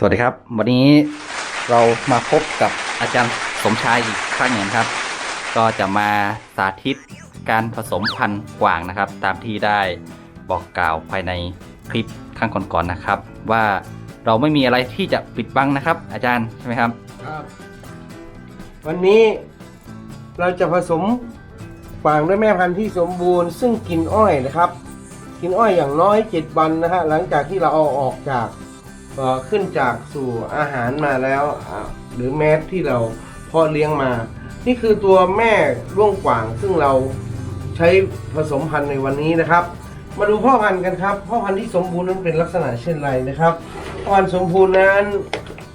สวัสดีครับ วันนี้เรามาพบกับอาจารย์สมชายอีกครั้งหนึ่งครับ ก็จะมาสาธิตการผสมพันธุ์กวางนะครับ ตามที่ได้บอกกล่าวภายในคลิปข้งก่อนๆนะครับ ว่าเราไม่มีอะไรที่จะปิดบังนะครับ อาจารย์ใช่ไหมครับ ครับ วันนี้เราจะผสมฝางด้วยแม่พันธุ์ที่สมบูรณ์ ซึ่งกินอ้อยนะครับ กินอ้อยอย่างน้อย 7 วันนะฮะหลังจากที่เราเอาออกจาก เอ่อขึ้นจากสู่อาหารมาแล้ว หรือแมสที่เราเพาะเลี้ยงมา นี่คือตัวแม่ร่วงกว่าง ซึ่งเราใช้ผสมพันธุ์ในวันนี้นะครับ มาดูพ่อพันธุ์กันครับ พ่อพันธุ์ที่สมบูรณ์นั้นเป็นลักษณะเช่นไรนะครับพ่อพันธุ์สมบูรณ์นั้น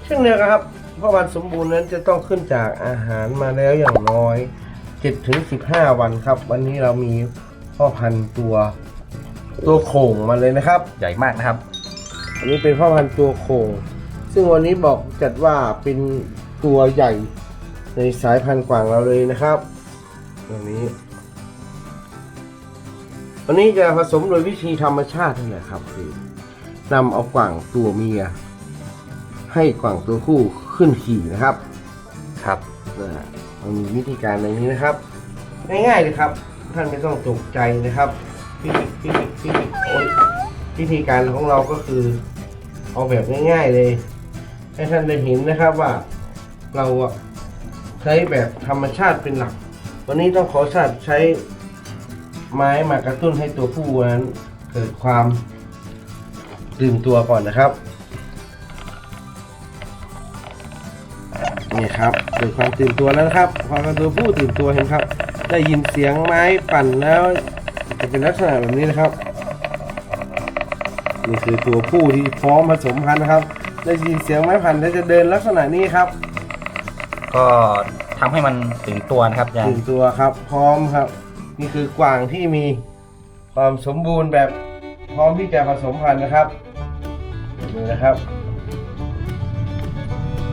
เช่นเดียวกันครับพ่อพันธุ์สมบูรณ์นั้นจะต้องขึ้นจากอาหารมาแล้วอย่างน้อย7ถึง15 วันครับ วันนี้เรามีพ่อพันธุ์ตัวตัวโข่งมาเลยนะครับ ใหญ่มากนะครับ อันนี้เป็นพ่อพันธุ์ตัวโข่งซึ่งวันนี้บอกจัดว่าเป็นตัวใหญ่ในสายพันธุ์กวางเราเลยนะครับตัวนี้วันนี้จะผสมโดยวิธีธรรมชาตินั่นแหละครับ คือนำเอากวางตัวเมีย ให้กวางตัวผู้ขึ้นขี่นะครับครับนะฮะมันมีวิธีการอย่างนี้นะครับ ง่ายๆเลยครับ ท่านไม่ต้องตกใจนะครับวิธีวิธีวิธีโอ๊ยวิธีการของเราก็คือ เอาแบบง่ายๆเลย ให้ท่านได้เห็นนะครับว่าเราใช้แบบธรรมชาติเป็นหลัก วันนี้ต้องขอชาติใช้ไม้มากระตุ้นให้ตัวผู้นั้นเกิดความตื่นตัวก่อนนะครับ นี่ครับเกิดความตื่นตัวแล้วนะครับพอกระตัวผู้ตื่นตัวเห็นครับ ได้ยินเสียงไม้ปั่นแล้วจะเป็นลักษณะแบบนี้นะครับ นี่คือตัวผู้ที่พร้อมผสมพันธุ์นะครับได้ยินเสียงไม้ปั่นแล้วจะเดินลักษณะนี้ครับก็ทำให้มันตื่นตัวนะครับอาจารตื่นย์ตัวครับ พร้อมครับ นี่คือกวางที่มีความสมบูรณ์แบบพร้อมที่จะผสมพันธุ์นะครับดูนะครับ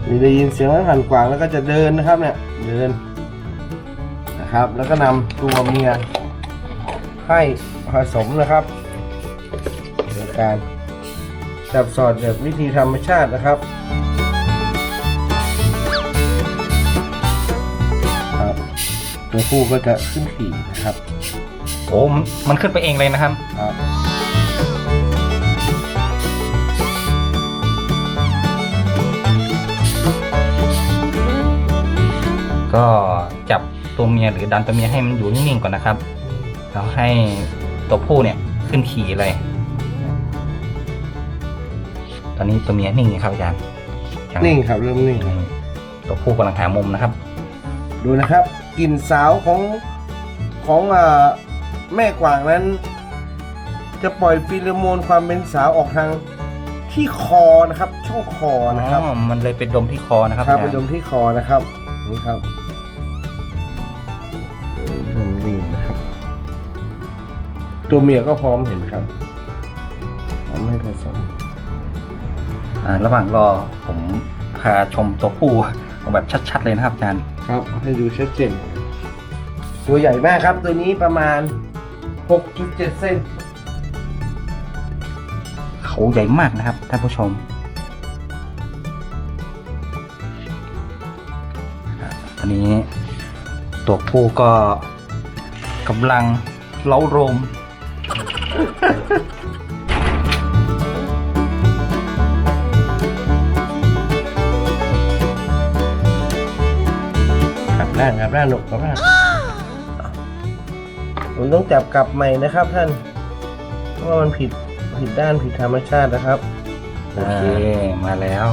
นี่ได้ยินเสียงไม้ปั่นกวางแล้วก็จะเดินนะครับเนี่ยเดินนะครับ แล้วก็นำตัวเมียให้ผสมนะครับโดย การจับสอดแบบวิธีธรรมชาตินะครับครับตัวผู้ก็จะขึ้นขี่นะครับโอ้มันมันขึ้นไปเองเลยนะครับ ครับก็จับตัวเมียหรือดันตัวเมียให้มันอยู่นิ่งๆก่อนนะครับแล้วให้ตัวผู้เนี่ยขึ้นขี่เลยต อนนี้ตัวเมียนิ่งครับอาจารย์ยังนิ่งครับเริ่มนิ่งครับตัวผู้กำลังหามุมนะครับ ดูนะครับกลิ่นสาวของของอ่าแม่กวางนั้น จะปล่อยฟีโรโมนความเป็นสาวออกทางที่คอนะครับ ช่องคอนะครับอ๋อมันเลยเป็นดมที่คอนะครับครับอาไปจารย์ดมที่คอนะครับนี่ครับเออเริ่มนิ่งนะครับ ตัวเมียก็พร้อมเห็นครับพร้อมให้ผสมอ่า ระหว่างรอผมพาชมตัวผู้เอาแบบชัดๆเลยนะครับอาจารย์ครับให้ดูชัดเจนตัวใหญ่มากครับ ตัวนี้ประมาณ 6.7 เซนเขาใหญ่มากนะครับท่านผู้ชมตอนนี้ตัวผู้ก็กำลังเล้าโรม กลับด้านกลับด้านหนุกกลับด้านผมต้องจับกลับใหม่นะครับท่าน เพราะว่ามันผิดผิดด้านผิดธรรมชาตินะครับ โอเค มาแล้ว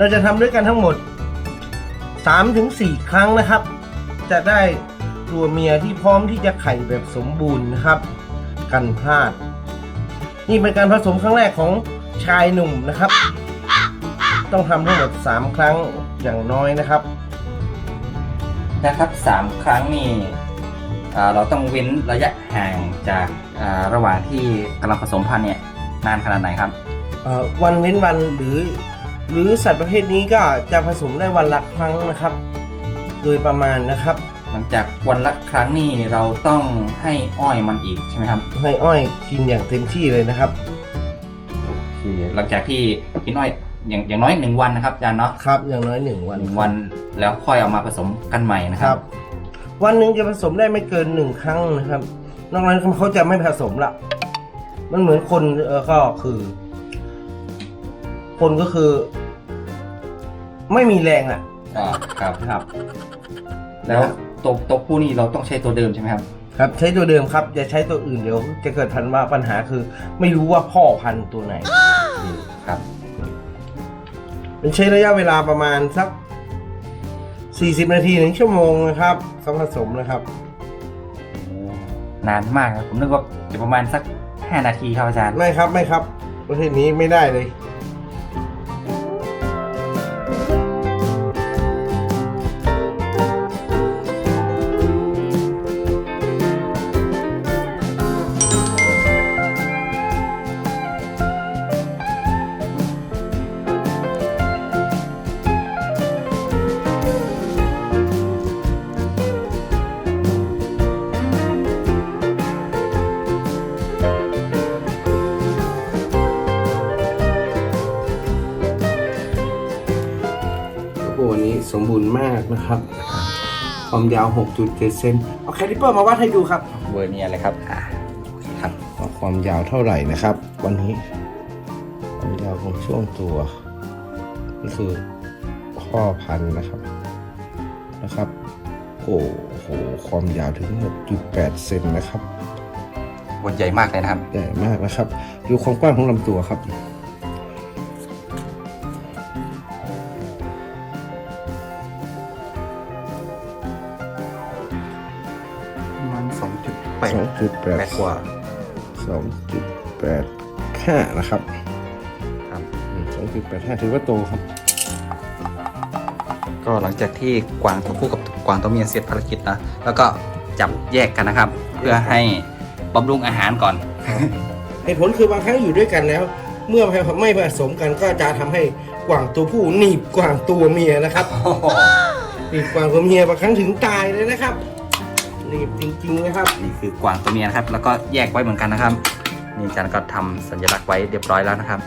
เราจะทำด้วยกันทั้งหมด 3-4 ครั้งนะครับ จะได้ตัวเมียที่พร้อมที่จะไข่แบบสมบูรณ์นะครับ กันพลาด นี่เป็นการผสมครั้งแรกของชายหนุ่มนะครับ ต้องทำทั้งหมด 3 ครั้งอย่างน้อยนะครับนะครับสามครั้งนี่อ่าเราต้องเว้นระยะห่างจากอ่าระหว่างที่กำลังผสมพันธุ์เนี่ยนานขนาดไหนครับ เอ่อวันเว้นวันหรือ หรือสัตว์ประเภทนี้ก็จะผสมได้วันละครั้งนะครับ โดยประมาณนะครับ หลังจากวันละครั้งนี่เราต้องให้อ้อยมันอีกใช่ไหมครับ ให้อ้อยกินอย่างเต็มที่เลยนะครับคือหลังจากที่กินอ้อยอย่างอย่างน้อยหนึ่งวันนะครับอาจารย์เนาะครับ อย่างน้อยหนึ่งวันหนึ่งวันแล้วค่อยเอามาผสมกันใหม่นะคครัรับ บ วันหนึ่งจะผสมได้ไม่เกินหนึ่งครั้งนะครับ นอกนั้นเขาจะไม่ผสมละมันเหมือนคนเออก็คือ คนก็คือ ไม่มีแรงอะ อ่าครับครับ แล้วตัวตัวผู้นี่เราต้องใช้ตัวเดิมใช่ไหมครับ ครับ ใช้ตัวเดิมครับอย่าใช้ตัวอื่นเดี๋ยว จะเกิดพันว่าปัญหาคือ ไม่รู้ว่าพ่อพันธุ์ตัวไหน ครับ มันใช้ระยะเวลาประมาณสัก 40 นาทีถึงชั่วโมงนะครับเขาผสมนะครับ นานมากครับผมนึกว่าจะประมาณสัก 5 นาทีครับอาจารย์ ไม่ครับไม่ครับ ประเภทนี้ไม่ได้เลย วันนี้สมบูรณ์มากนะครับ ความยาว 6.7เซนเอาแคลิปเปอร์มาวัดให้ดูครับเวอร์เนียเลยครับอ่าครับว่าความยาวเท่าไหร่นะครับ วันนี้ ความยาวของช่วงตัวนี่คือพ่อพันธุ์นะครับนะครับ โอ้โหความยาวถึง 6.8 เซนนะครับวันใหญ่มากเลยนะครับ ใหญ่มากนะครับ ดูความกว้างของลำตัวครับ แปด2.8แปดกว่า2.85นะครับครับอืม2.85ถือว่าโตครับ ก็หลังจากที่กวางตัวผู้กับกวางตัวเมียเสร็จภารกิจนะแล้วก็จับแยกกันนะครับ เพื่อให้บำรุงอาหารก่อนเหตุผลคือบางครั้งอยู่ด้วยกันแล้ว เมื่อไม่ผสมกันก็จะทำให้กวางตัวผู้หนีบกวางตัวเมียนะครับหนีบกวางตัวเมียบางครั้งถึงตายเลยนะครับ หนีบจริงๆนะครับ นี่คือกวางตัวเมียนะครับ แล้วก็แยกไว้เหมือนกันนะครับ นี่อาจารย์ก็ทำสัญลักษณ์ไว้เรียบร้อยแล้วนะครับ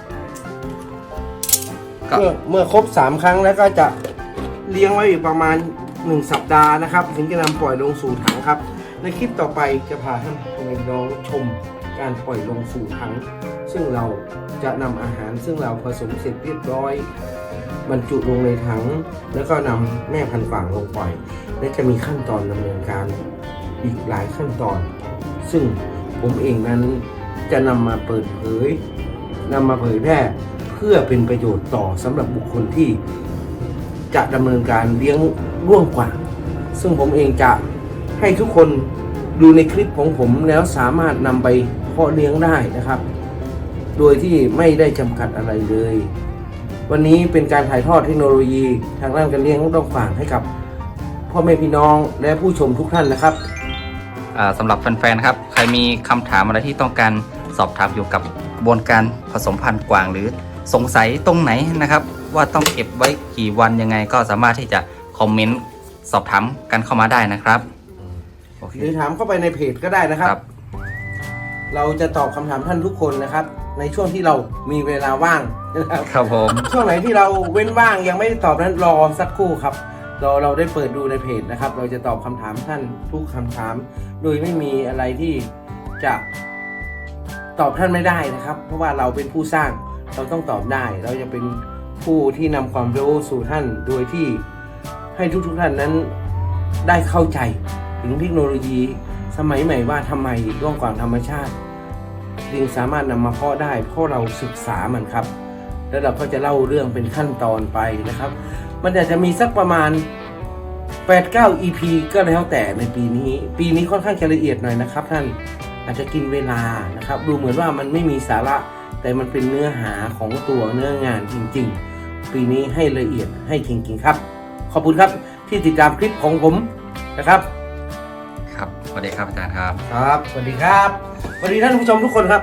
ก็เมื่อเมื่อครบ 3 ครั้งแล้วก็จะเลี้ยงไว้อีกประมาณ 1 สัปดาห์นะครับ ถึงจะนำปล่อยลงสู่ถังครับ ในคลิปต่อไปจะพาท่านผู้ชมน้องชมการปล่อยลงสู่ถัง ซึ่งเราจะนำอาหารซึ่งเราผสมเสร็จเรียบร้อยบรรจุลงในถัง แล้วก็นำแม่พันธุ์ฝางลงปล่อย และจะมีขั้นตอนดำเนินการ อีกหลายขั้นตอน ซึ่งผมเองนั้นจะนำมาเปิดเผยนำมาเผยแพร่เพื่อเป็นประโยชน์ต่อสำหรับบุคคลที่ จะดำเนินการเลี้ยงร่วงกว่า ซึ่งผมเองจะให้ทุกคนดูในคลิปของผมแล้วสามารถนำไปเพาะเลี้ยงได้นะครับ โดยที่ไม่ได้จำกัดอะไรเลย วันนี้เป็นการถ่ายทอดเทคโนโลยีทางด้านการเลี้ยงด้องฝางให้กับพ่อแม่พี่น้องและผู้ชมทุกท่านนะครับ สำหรับแฟนๆนะครับ ใครมีคำถามอะไรที่ต้องการสอบถามเกี่ยวกับกระบวนการผสมพันธุ์กวางหรือสงสัยตรงไหนนะครับ ว่าต้องเก็บไว้กี่วันยังไงก็สามารถที่จะคอมเมนต์สอบถามกันเข้ามาได้นะครับโอเคหรือถามเข้าไปในเพจก็ได้นะครับ ครับ เราจะตอบคำถามท่านทุกคนนะครับ ในช่วงที่เรามีเวลาว่างนะครับ ครับผม ช่วงไหนที่เราเว้นว่างยังไม่ได้ตอบนั้นรอสักครู่ครับ เรอเราได้เปิดดูในเพจนะครับ เราจะตอบคำถามท่านทุกคำถาม โดยไม่มีอะไรที่จะตอบท่านไม่ได้นะครับ เพราะว่าเราเป็นผู้สร้างเราต้องตอบได้ เราจะเป็นผู้ที่นำความรู้สู่ท่านโดยที่ให้ทุกๆท่านนั้นได้เข้าใจถึงเทคโนโลยี สมัยใหม่ว่าทำไมร่องกว่างธรรมชาติจึงสามารถนำมาเพาะได้เพราะเราศึกษามันครับ แล้วเราก็จะเล่าเรื่องเป็นขั้นตอนไปนะครับ มันอาจจะมีสักประมาณ 8-9 EP ก็แล้วแต่ในปีนี้ ปีนี้ค่อนข้างจะละเอียดหน่อยนะครับ ท่านอาจจะกินเวลานะครับ ดูเหมือนว่ามันไม่มีสาระ แต่มันเป็นเนื้อหาของตัวเนื้องานจริง ๆ ปีนี้ให้ละเอียดให้จริงๆครับ ขอบคุณครับที่ติดตามคลิปของผมนะครับ ครับสวัสดีครับอาจารย์ครับ ครับสวัสดีครับสวัสดีท่านผู้ชมทุกคนครับ